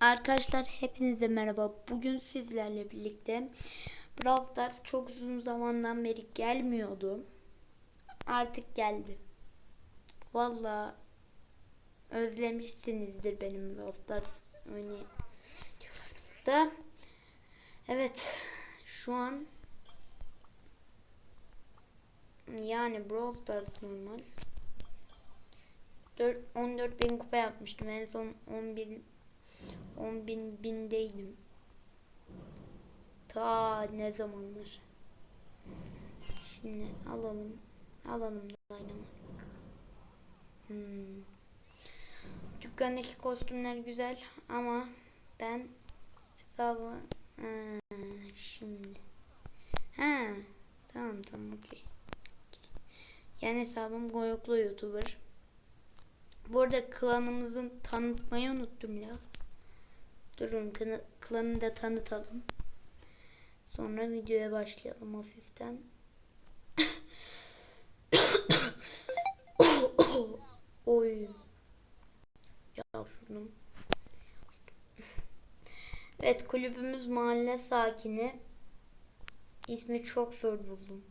Arkadaşlar hepinize merhaba. Bugün sizlerle birlikte Brawl Stars çok uzun zamandan beri gelmiyordu. Artık geldi. Valla özlemişsinizdir benim Brawl Stars oynayışlarımda. Evet şu an yani Brawl Stars normal. 4, 14 bin kupa yapmıştım. En son 11 10 bin bindeydim. Ta ne zamanlar. Şimdi alalım. Alalım Dynamite. Hmm. Dükkandaki kostümler güzel ama ben hesabı ha, şimdi. Ha, tamam tamam okey. Yani hesabım Goyoklu YouTuber. Bu arada klanımızın tanıtmayı unuttum ya. Durun klanı, da tanıtalım. Sonra videoya başlayalım hafiften. Oy. Ya şunu. Evet kulübümüz mahalle sakini. İsmi çok zor buldum.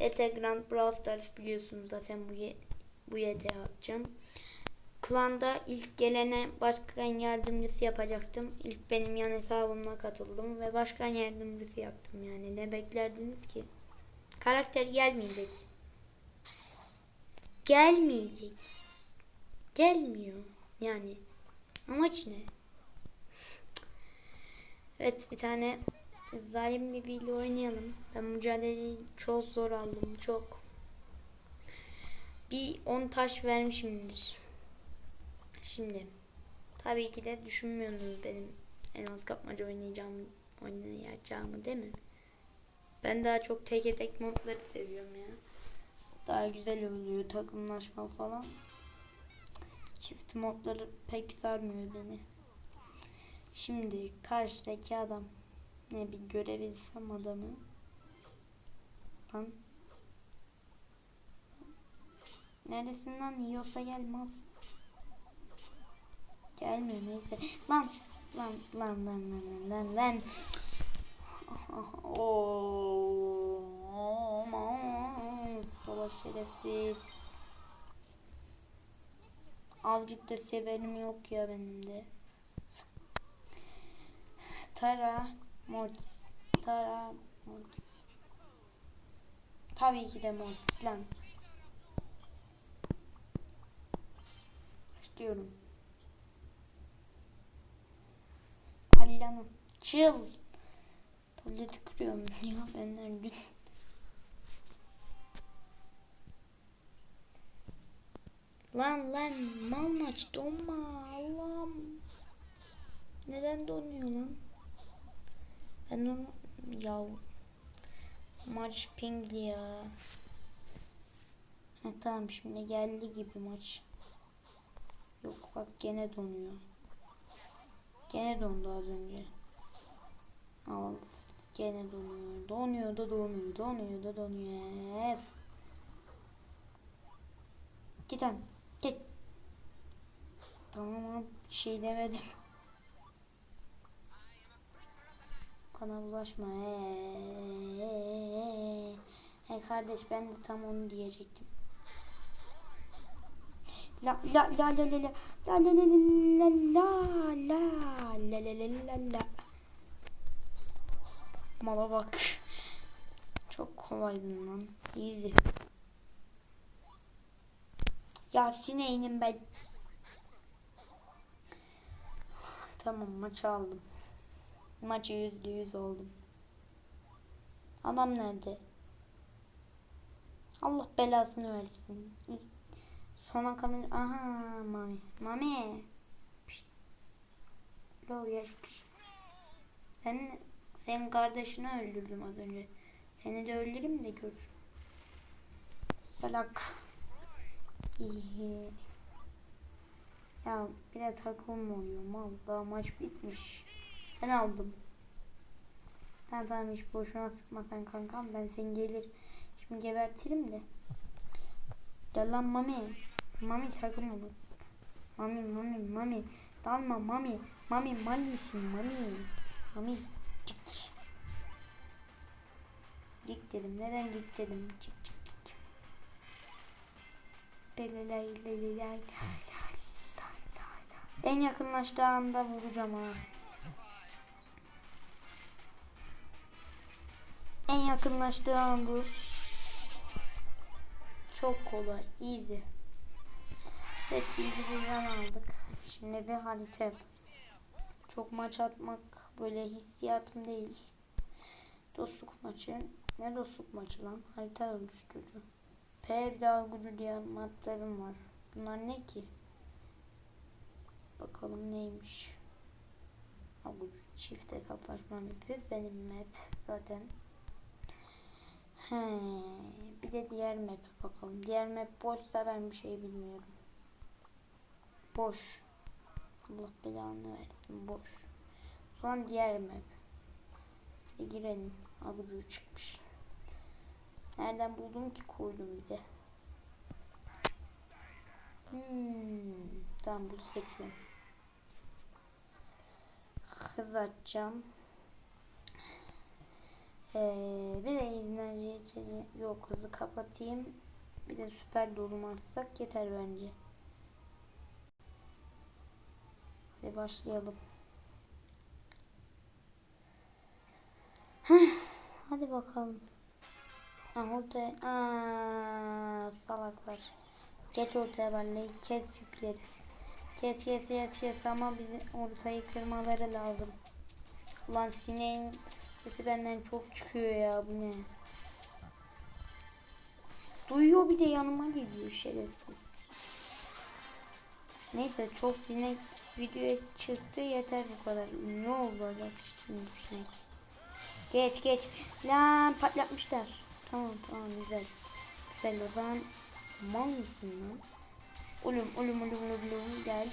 ET Grand Brawl Stars biliyorsunuz zaten bu bu YT atacağım. Klanda ilk gelene başkan yardımcısı yapacaktım. İlk benim yan hesabımla katıldım ve başkan yardımcısı yaptım yani. Ne beklerdiniz ki? Karakter gelmeyecek. Gelmeyecek. Gelmiyor. Yani amaç ne? Evet bir tane zalim bir biriyle oynayalım. Ben mücadeleyi çok zor aldım. Çok. Bir 10 taş vermişimdir. Şimdi tabii ki de düşünmüyorsunuz benim en az kapmaca oynayacağım oynayacağımı değil mi? Ben daha çok teke tek modları seviyorum ya. Daha güzel oluyor takımlaşma falan. Çift modları pek sarmıyor beni. Şimdi karşıdaki adam ne bir görebilsem adamı. Lan. Neresinden yiyorsa gelmez. Gelmiyor neyse. Lan lan lan lan lan lan lan. Oo, aman, Savaş şerefsiz. Azıcık da severim yok ya benim de. Tara Mortis. Tara Mortis. Tabii ki de Mortis lan. Başlıyorum. Allah'ım. Chill. Tableti kırıyorum ya ben her gün. Lan lan mal maç donma Allah'ım. Neden donuyor lan? Ben onu ya maç pingli ya. Ha, tamam şimdi geldi gibi maç. Yok bak gene donuyor. Gene dondu az önce. Al gene donuyor. Donuyor da donuyor. Donuyor da donuyor. Ef. Git lan. Git. Tamam şey demedim. Bana bulaşma. Ee, hey kardeş ben de tam onu diyecektim. La la la la la la la la la la la la la la la la Mala bak. Çok kolaydın lan. Easy. Ya sineğinim ben. Tamam maçı aldım. Maçı yüzde yüz oldum. Adam nerede? Allah belasını versin. Sona kalın. Aha mami. Mami. Lo yaşmış. Ben senin kardeşini öldürdüm az önce. Seni de öldürürüm de gör. Salak. İyi. Ya bir de takım oluyor mal. Daha maç bitmiş. Ben aldım. Tamam tamam hiç boşuna sıkma sen kankam. Ben seni gelir. Şimdi gebertirim de. Gel lan mami. Mami takım olur. Mami mami mami. Dalma mami. Mami mal misin mami? Mami. Cik. Cik dedim. Neden cik dedim? Cik cik cik. Delilay delilay. En yakınlaştığı anda vuracağım ha. En yakınlaştığı an vur. Çok kolay. Easy. Evet iyi bir yan aldık. Şimdi bir harita. Çok maç atmak böyle hissiyatım değil. Dostluk maçı. Ne dostluk maçı lan? Harita oluşturucu. P bir daha gücü diye maplarım var. Bunlar ne ki? Bakalım neymiş. Ha, bu çift hesaplaşma mapi benim map zaten. He, bir de diğer map'e bakalım. Diğer map boşsa ben bir şey bilmiyorum. Boş. Allah belanı versin boş. Zaman diğer map. Hadi girelim. Abucu çıkmış. Nereden buldum ki koydum bir de. Hmm, tamam bunu seçiyorum. Hız açacağım. Ee, bir de enerji yok hızı kapatayım. Bir de süper dolum atsak yeter bence. Başlayalım. Hadi bakalım. Ha ortaya. Aa, salaklar. Geç ortaya benle. Kes yükleri. Kes kes kes kes ama bizim ortayı kırmaları lazım. Ulan sineğin sesi benden çok çıkıyor ya bu ne? Duyuyor bir de yanıma geliyor şerefsiz. Neyse çok sinek videoya çıktı yeter bu kadar. Ne olacak şimdi sinek? Geç geç. Lan patlatmışlar. Tamam tamam güzel. Güzel o zaman mal mısın lan? Ulum ulum ulum ulum ulum gel.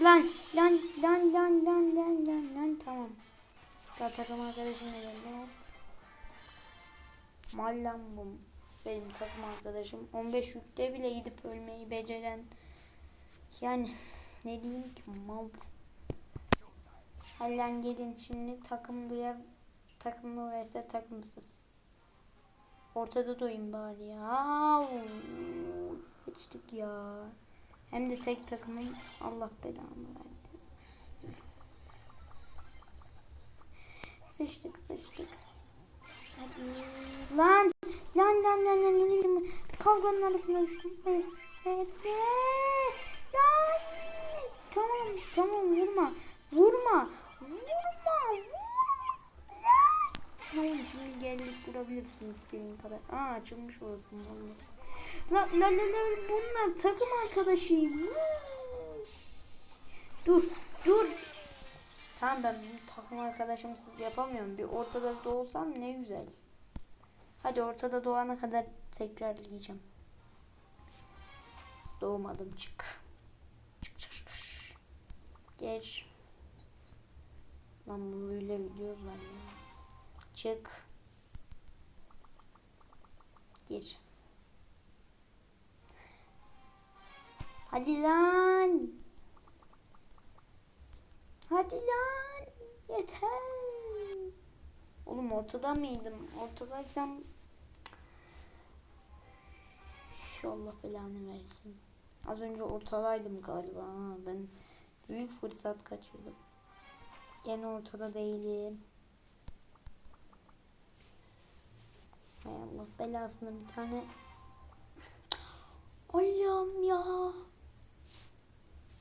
Lan lan lan lan lan lan lan lan tamam. Daha takım arkadaşım da geldi. Mal bu. Benim takım arkadaşım 15 yükte bile gidip ölmeyi beceren yani ne diyeyim ki mal. Halen gelin şimdi takımlıya takımlı vs takımsız. Ortada doyun bari ya. Sıçtık ya. Hem de tek takımın Allah belamı verdi. Sıçtık sıçtık. Hadi. Lan. Lan lan lan lan lan lan. Kavganın arasına düştüm. Evet. Lan. Tamam tamam vurma. Vurma. Vurma. Vurma. Lan. Tamam şimdi geldik istediğin kadar. Aa açılmış orası. Lan lan lan bunlar takım arkadaşıymış. Dur dur. Tamam ben bu takım arkadaşımsız yapamıyorum. Bir ortada doğsam ne güzel. Hadi ortada doğana kadar tekrarlayacağım. Doğmadım çık. Çık çık çık. Geç. Lan bu böyle videolar ya. Çık. Gir. Hadi lan. Hadi lan. Yeter. Oğlum ortada mıydım? Ortadaysam Allah belanı versin. Az önce ortadaydım galiba. Ben büyük fırsat kaçırdım. Gene ortada değilim. Hay Allah belasını bir tane Allah'ım ya.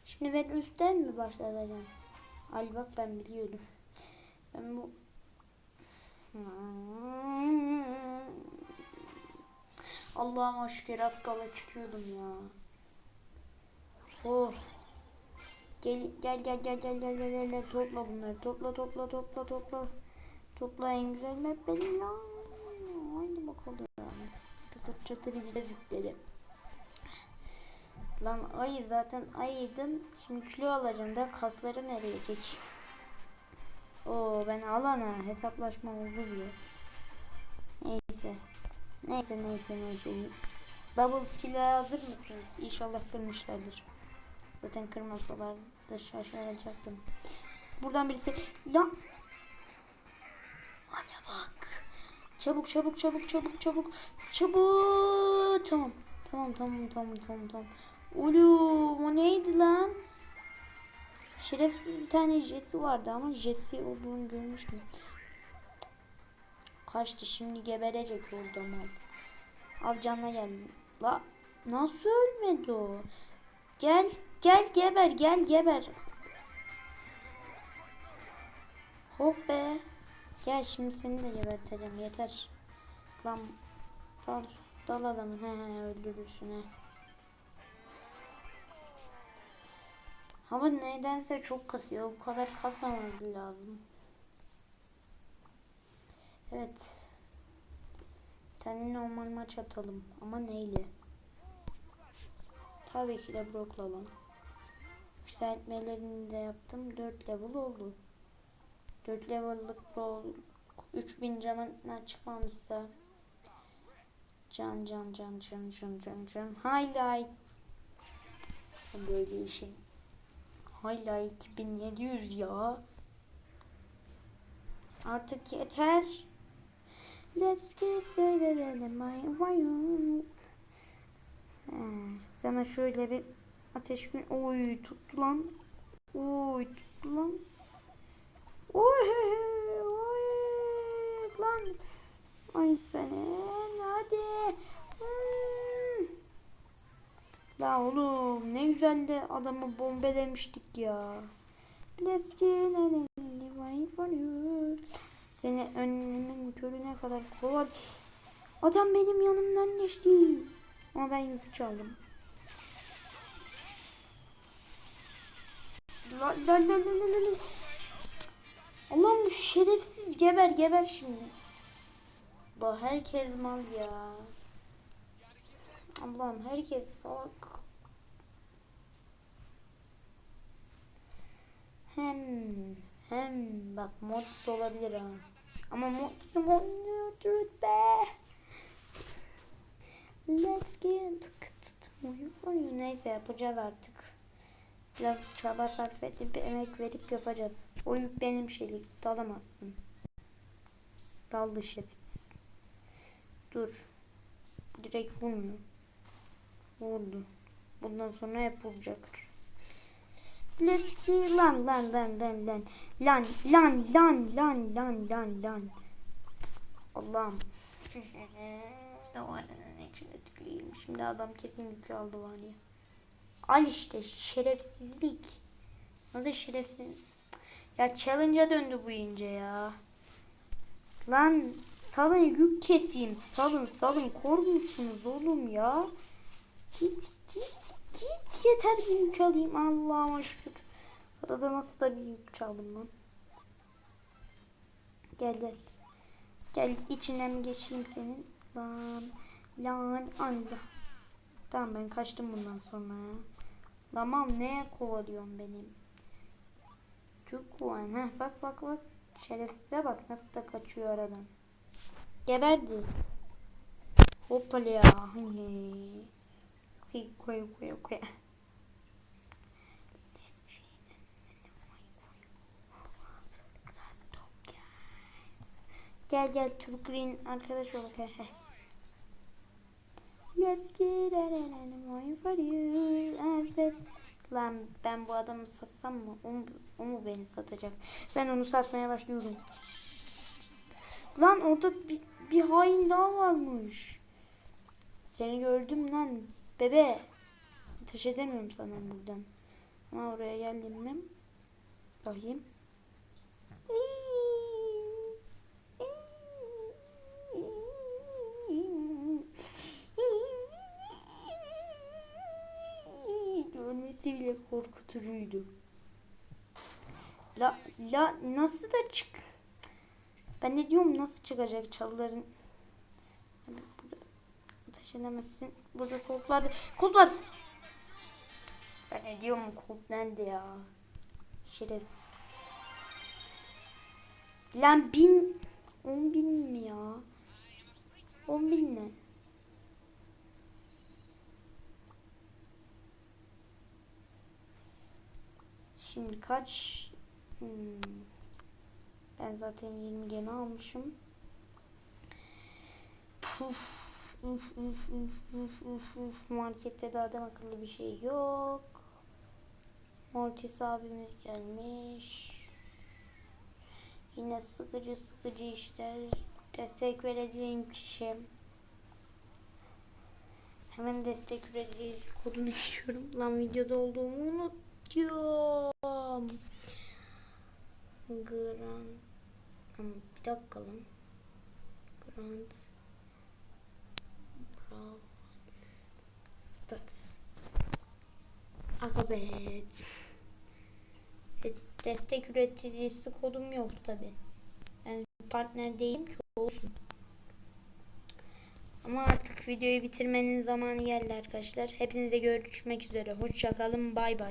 Şimdi ben üstten mi başlayacağım? Al bak ben biliyorum. Ben bu Allah'ıma şükür az kala çıkıyordum ya. Oh. Gel gel gel gel gel gel gel gel topla bunları topla topla topla topla. Topla en güzel map benim ya. Bakalım. Çatır çatır izle yükledim. Lan ay zaten ayıydım. Şimdi kilo alacağım da kasları nereye çek? Oo ben alana hesaplaşma oldu bile. Neyse. Neyse neyse neyse. Double kill'e hazır mısınız? İnşallah kırmışlardır. Zaten kırmasalar da şaşıracaktım. Buradan birisi ya Çabuk çabuk çabuk çabuk çabuk çabuk. Tamam. Tamam tamam tamam tamam tamam. Oğlum o neydi lan? Şerefsiz bir tane Jesse vardı ama Jesse olduğunu görmüştüm. Kaçtı şimdi geberecek orada mal. Avcanla geldi. La nasıl ölmedi o? Gel gel geber gel geber. Hop be. Gel şimdi seni de geberteceğim yeter. Lan dal dal adamı he he öldürürsün he. Ama nedense çok kasıyor. Bu kadar kasmaması lazım. Evet. Tane normal maç atalım. Ama neyle? Tabii ki de Brock'la lan. Yükseltmelerini de yaptım. 4 level oldu. 4 level'lık Brock 3000 canına çıkmamışsa. Can can can can can can can. Highlight. Böyle işin hala 2700 ya. Artık yeter. Let's get in my sana şöyle bir ateş gün oy tuttu lan. Oy tuttu lan oy oy lan ay senin hadi Hmm. La oğlum ne güzel de adamı bombelemiştik ya. Let's get away for you. Seni önümün körüne kadar koval. Adam benim yanımdan geçti. Ama ben yükü çaldım. La la la la la la. Bu şerefsiz geber geber şimdi. Bak herkes mal ya. Allah'ım herkes salak. Hem hem bak modus olabilir ha. Ama modus olmuyordur be. Let's get. Neyse yapacağız artık. Biraz çaba sarf edip emek verip yapacağız. O yük benim şeylik. Dalamazsın. Daldı şefsiz. Dur. Direkt vurmuyor. Vurdu. Bundan sonra hep vuracak. Let's see. Lan lan lan lan lan. Lan lan lan lan lan lan lan. Allah'ım. Davarının içine tüküreyim. Şimdi adam kesin yükü aldı var ya. Al işte şerefsizlik. Adı şerefsiz. Ya challenge'a döndü bu ince ya. Lan salın yük keseyim. Salın salın korkmuşsunuz oğlum ya. Git git git yeter bir yük alayım Allah'ıma şükür. Arada nasıl da bir yük çaldım lan. Gel gel. Gel içinden geçeyim senin? Lan lan anda. Tamam ben kaçtım bundan sonra ya. Tamam neye kovalıyorsun benim? Türk kovan. Heh bak bak bak. Şerefsize bak nasıl da kaçıyor aradan. Geberdi. Hoppala ya. Koy koy koy koy. Gel gel Türk Green arkadaş ol. Let's get it for you. Lan ben bu adamı satsam mı? O, o mu beni satacak? Ben onu satmaya başlıyorum. Lan orada bir, bir hain daha varmış. Seni gördüm lan bebe. Ateş edemiyorum sana buradan. Ama oraya geldim mi? Bakayım. Görmesi bile korkutucuydu. La, la nasıl da çık? Ben ne diyorum nasıl çıkacak çalıların? Ateş edemezsin. Burada koltuklar Kolt var. Ben ne diyorum kolt nerede ya? Şerefsiz. Lan bin. On bin mi ya? On bin ne? Şimdi kaç? Hmm. Ben zaten 20 yeni almışım. Puf, uf, uf, uf, uf, uf, uf. Markette de adam akıllı bir şey yok. Mortis abimiz gelmiş. Yine sıkıcı sıkıcı işler. Destek vereceğim kişi. Hemen destek vereceğiz. Kodunu istiyorum. Lan videoda olduğumu unutuyorum. Grand. Ama bir dakika lan. Grand. Brawl Stars. Akabet. Destek üreticisi kodum yok tabi. Ben partner değilim ki olsun. Ama artık videoyu bitirmenin zamanı geldi arkadaşlar. Hepinize görüşmek üzere. Hoşçakalın. Bay bay.